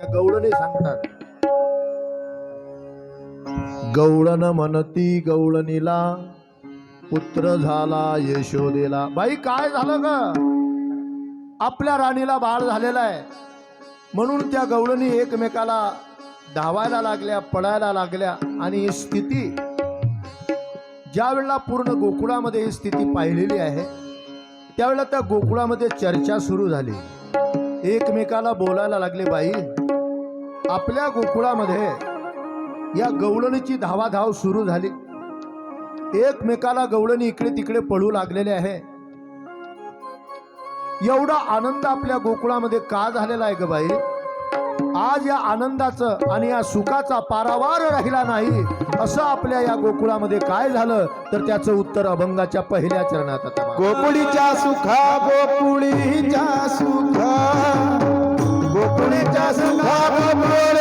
त्या सांगतात. गवळण म्हणती गवळणीला पुत्र झाला यशोदेला. बाई काय झालं का आपल्या राणीला बाळ झालेला आहे. म्हणून त्या गवळणी एकमेकाला धावायला लागल्या पडायला लागल्या. आणि ही स्थिती ज्या वेळेला पूर्ण गोकुळामध्ये ही स्थिती पाहिलेली आहे त्यावेळेला त्या गोकुळामध्ये चर्चा सुरू झाली. एकमेकाला बोलायला लागले बाई आपल्या गोकुळामध्ये या गवळणीची धावाधाव सुरू झाली. एकमेकाला गवळणी इकडे तिकडे पडू लागलेले आहे. एवढा आनंद आपल्या गोकुळामध्ये का झालेला आहे ग बाई? आज या आनंदाचं आणि या सुखाचा पारावार राहिला नाही असं आपल्या या गोकुळामध्ये काय झालं? तर त्याचं उत्तर अभंगाच्या पहिल्या चरणात आता गोकुळीच्या सुखा गोकुळीच्या सुखा. just love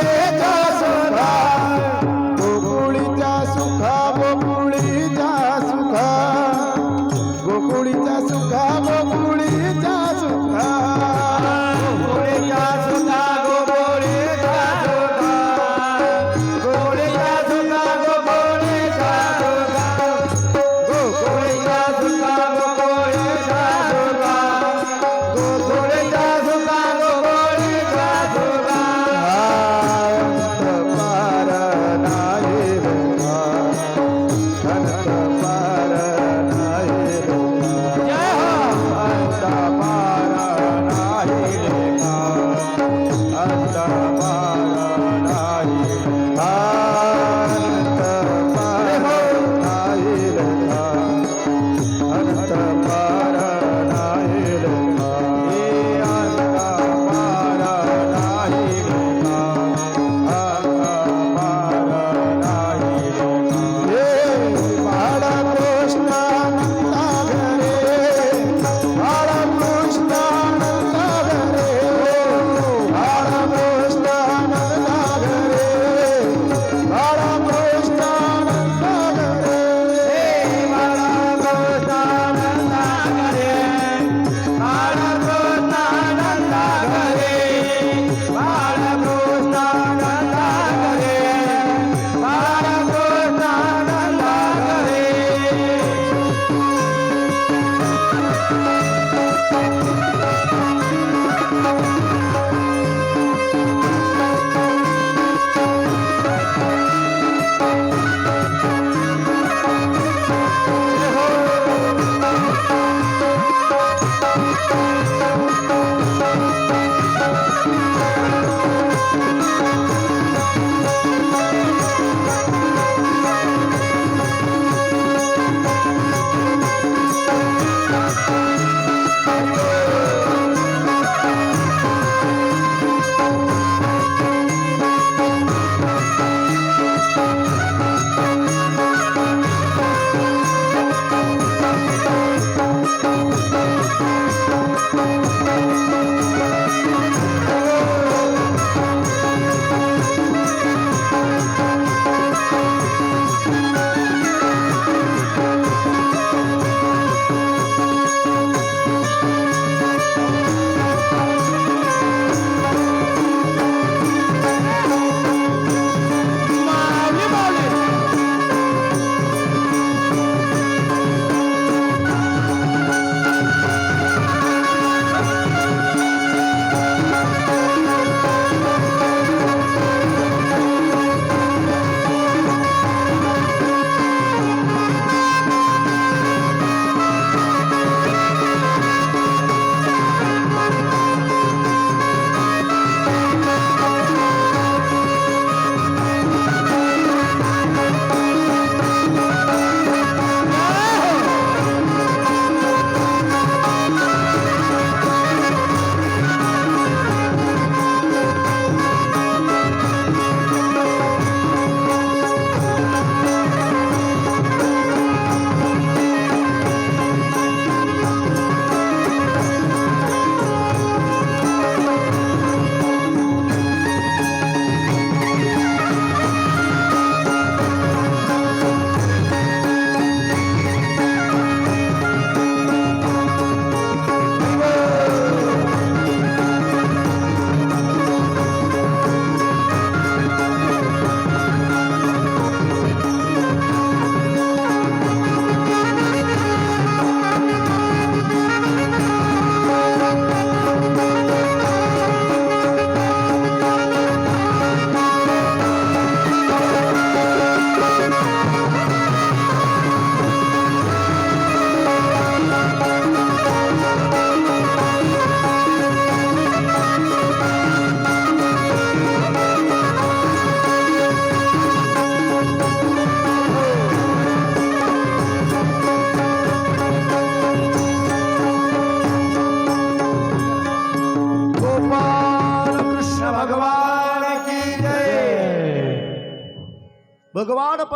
ભગવાન પર